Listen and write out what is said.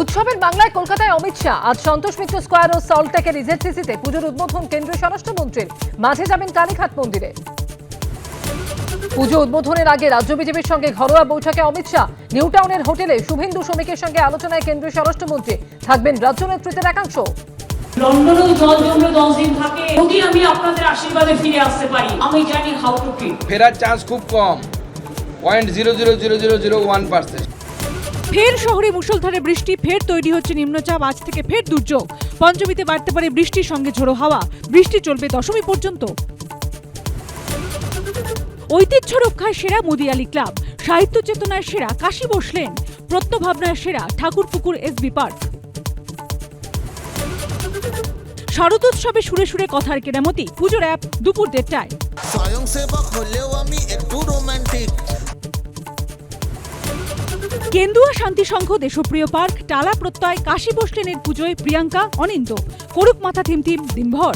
উৎসবের বাংলায় কলকাতায় অমিত শাহ। আজ সন্তোষ মিত্র স্কোয়ার ও সল্টটেকের ইজেডসিসিতে পুজোর উদ্বোধন কেন্দ্রীয় স্বরাষ্ট্রমন্ত্রীর মাঝে যাবেন কালীঘাট মন্দিরে। পুজো উদ্বোধনের আগে রাজ্য বিজেপির সঙ্গে ঘরোয়া বৈঠকে অমিত শাহ। নিউ টাউনের হোটেলে শুভেন্দু শ্রমিকের সঙ্গে আলোচনায় কেন্দ্রীয় স্বরাষ্ট্রমন্ত্রী থাকবেন রাজ্য নেতৃত্বের একাংশ। লন্ডনেও জল জমলে দশ দিন থাকে। যদি আমি আপনাদের আশীর্বাদে ফিরে আসতে পারি আমি জানি হাউ টু ফিট ফেরার চান্স খুব কম। Point zero zero zero zero zero one percent ফের শহরে মুষলধারে বৃষ্টি, ফের তৈরি হচ্ছে নিম্নচাপ, আজ থেকে ফের দুর্যোগ। পঞ্চমীতে বাড়তে পারে বৃষ্টির সঙ্গে ঝোড়ো হাওয়া। বৃষ্টি চলবে দশমী পর্যন্ত। ঐতিহ্য রক্ষায় সেরা মুদিয়ালি ক্লাব। সাহিত্য চেতনায় সেরা কাশি বসলেন। প্রত্নভাবনায় সেরা ঠাকুর ঠাকুরপুকুর এসবি পার্ক। শারদোৎসবে সুরে সুরে কথার কেরামতি পুজোর অ্যাপ দুপুর দেড়টায়। স্বয়ংসেবক হলেও আমি কেন্দুয়া শান্তি সংঘ, দেশপ্রিয় পার্ক, টালা প্রত্যয়, কাশী বসলেনের পুজোয় প্রিয়াঙ্কা অনিন্দ করুক মাথা থিমথিম দিনভর।